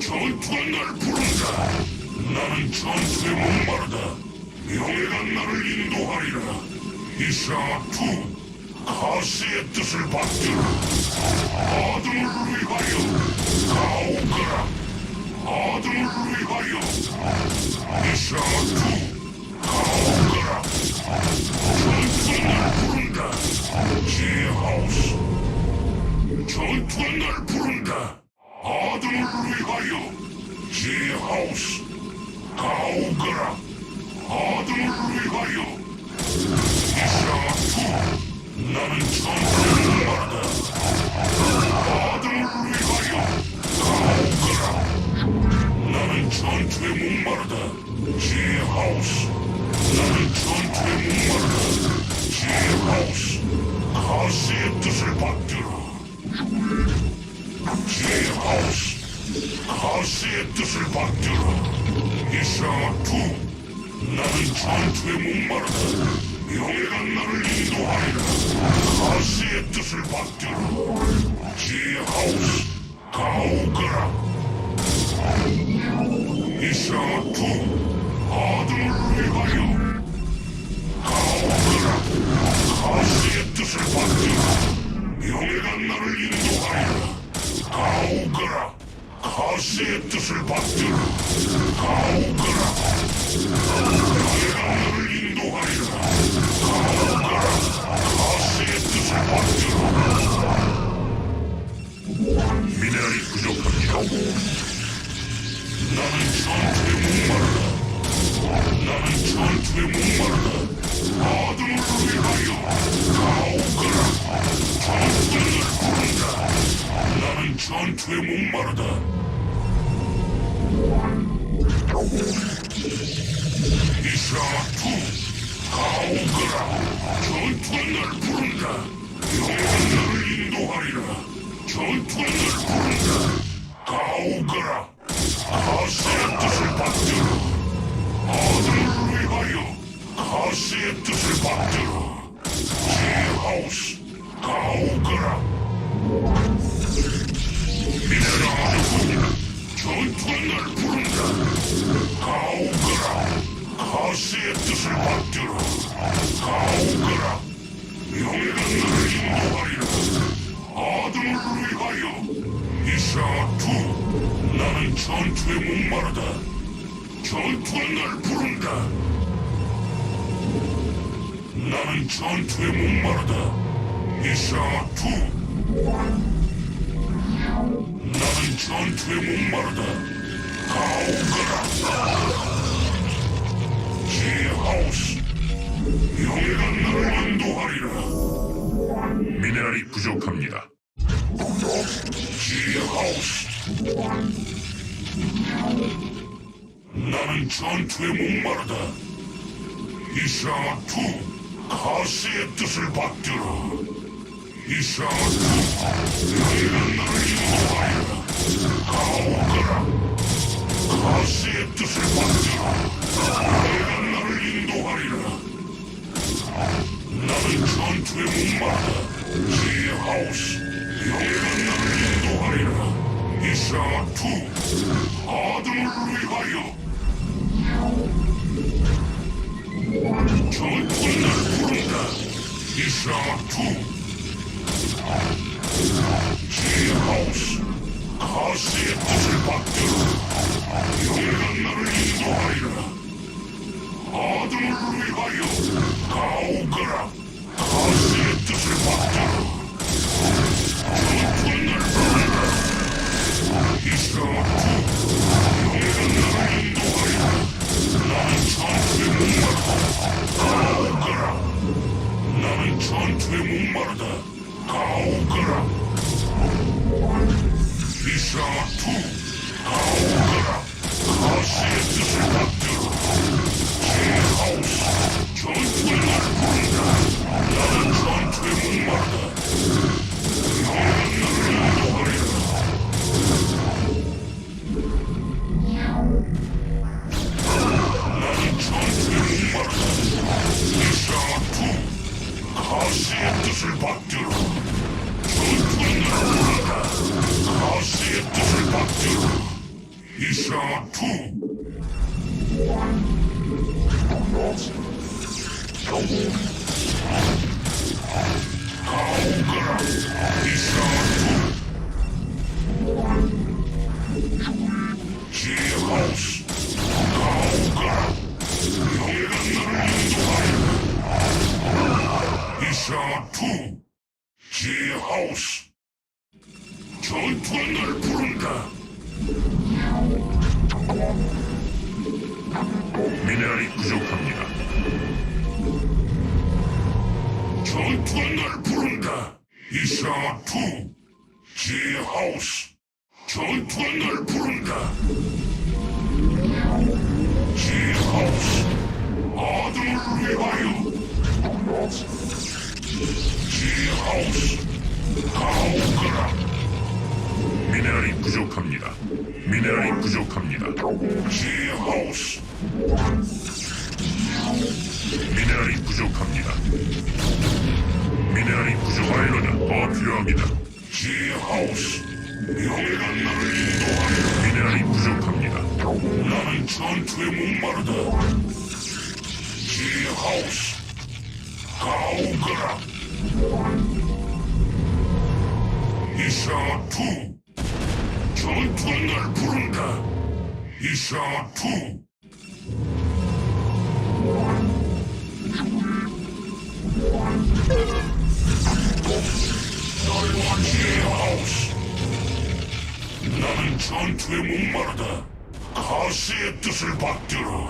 전투가 날 부른다 나는 전투에 목마르다. 명예가 나를 인도하리라. 이샤 투 가스의 뜻을 받들어 아들을 위하여 가오거라. 아들을 위하여 이샤투 가오거라. 전투가 날 부른다. 지하우스. 전투가 날 부른다. 아들을 위하여 지하우스. 가오거라. 아들을 위하여 이샤투 Navigation 가오거라. 이샤투 아들을 위하여 가오거라. 가시의 뜻을 받들어. 명예가 나를 인도하리라. 가오거라. 가시의 뜻을 받들어. 가오거라. 명예가 나를 인도하리라. 가오거라. 가시의 뜻을 받들어. 미네랄이 부족합니다. 나는 전투에 목마르다. 나는 전투에 목마르다. 아들을 위하여 가오거라. 전투를 부른다. 나는 전투에 목마르다. 이샤투 가오거라. 전투가 날 부른다. 나를 인도하리라. 전투가 나는 전투에 목마르다. 전투가 날 부른다. 나는 전투에 목마르다. 이샤투 나는 전투에 목마르다. 가오거라. 지하우스 영예가 나를 인도하리라. 미네랄이 부족합니다. 지하우스 나는 전투에 목마르다. 이샤투 가시의 뜻을 받들어. 이샤투 너희가 나를 인도하리라. 가오거라. 가시의 뜻을 받들어. 너희가 나를 인도하리라. 나는 전투에 목마르다. 지하우스 영예가 나를 인도하리라. 이샤투 아들을 위하여 이샤 뜻을 받들어 전투는 우리다 지하우스 가오거라. 이샤 투 전투가 날 부른다. 이샤 투 지하우스 나는 전투에 목마르다. 가시의 뜻을 받들어.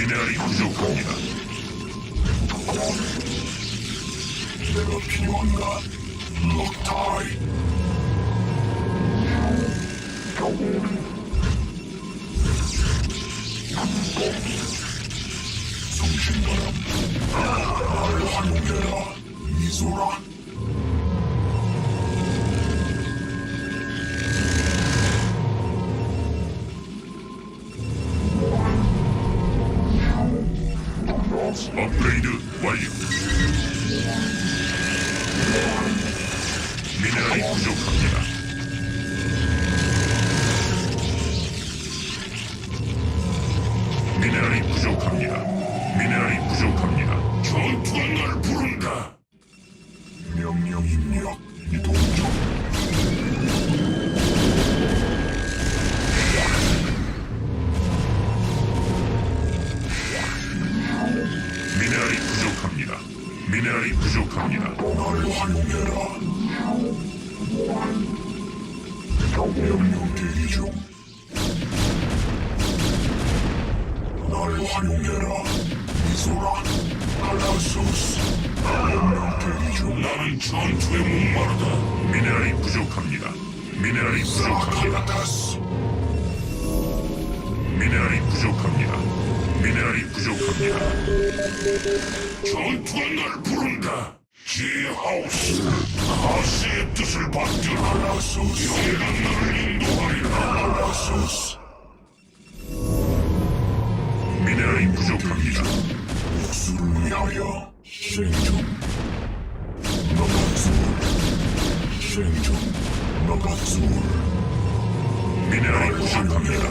미네랄이 부족합니다. 내가 필요한가? 럭타이. 성신바람. 나를 활용해라. 미소라. 업그레이드 완료. 미네랄이 부족합니다. 미네랄이 부족합니다. 미네랄이 부족합니다. 나를 활용해라. 명령 대기 중. 나를 활용해라. 미소라. 알라소스. 명령 대기 중. 나는 전투에 목마르다. 미네랄이 부족합니다. 미네랄이 부족합니다. 미네랄이 부족합니다. 미네랄이 부족합니다. 전투가 날 부른다. 지하우스 가시의 뜻을 알라소스 영예가 나를 인도하리라 알라소스 미네랄이 부족합니다. 목수를 위하여 생존 너가줄 생존 너가줄 미네랄이 부족합니다.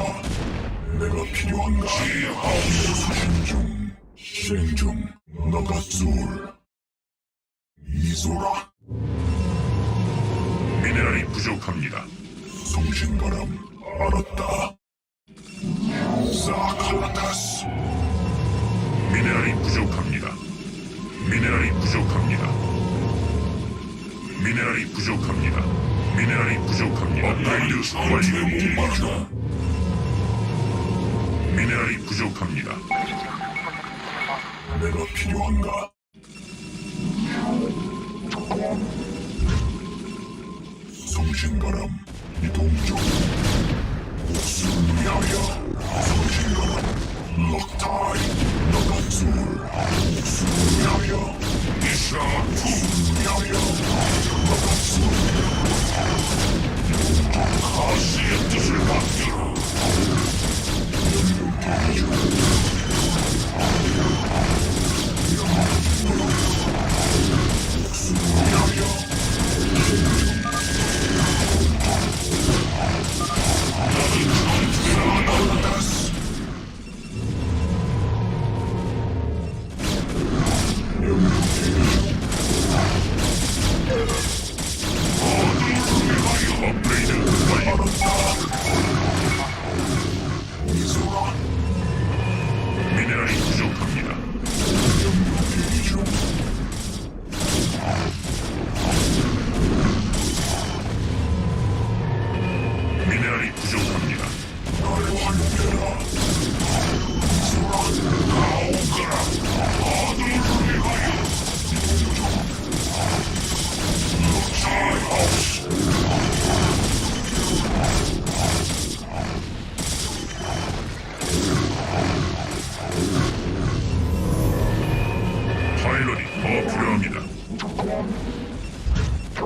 내가 필요한가? 지하우스 수신 중 생존 너가줄 이소라 미네랄이 부족합니다. 성신바람 알았다. 사칼라타스 미네랄이 부족합니다. 미네랄이 부족합니다. 미네랄이 부족합니다. 미네랄이 부족합니다. 업그레이드 완료. 미네랄이 부족합니다. 내가 필요한가? 성신바람 이동 중. 목숨을 위하여 성신바람 럭타이 너가줄 목숨을 위하여 이샤투 위하여 너가줄 가시의 뜻을 Casual.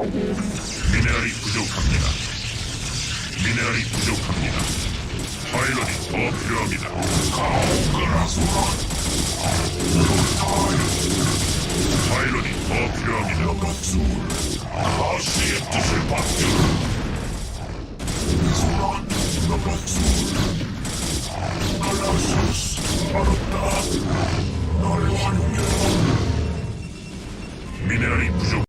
미네랄이 부족합니다. 미네랄이 부족합니다. 파일럿이 더 필요합니다. 가오가라소라. 파일럿이 더 필요합니다. 가시의 뜻을 받들. 갈라소스, 알았다. 날 활용해라. 미네랄이 부족.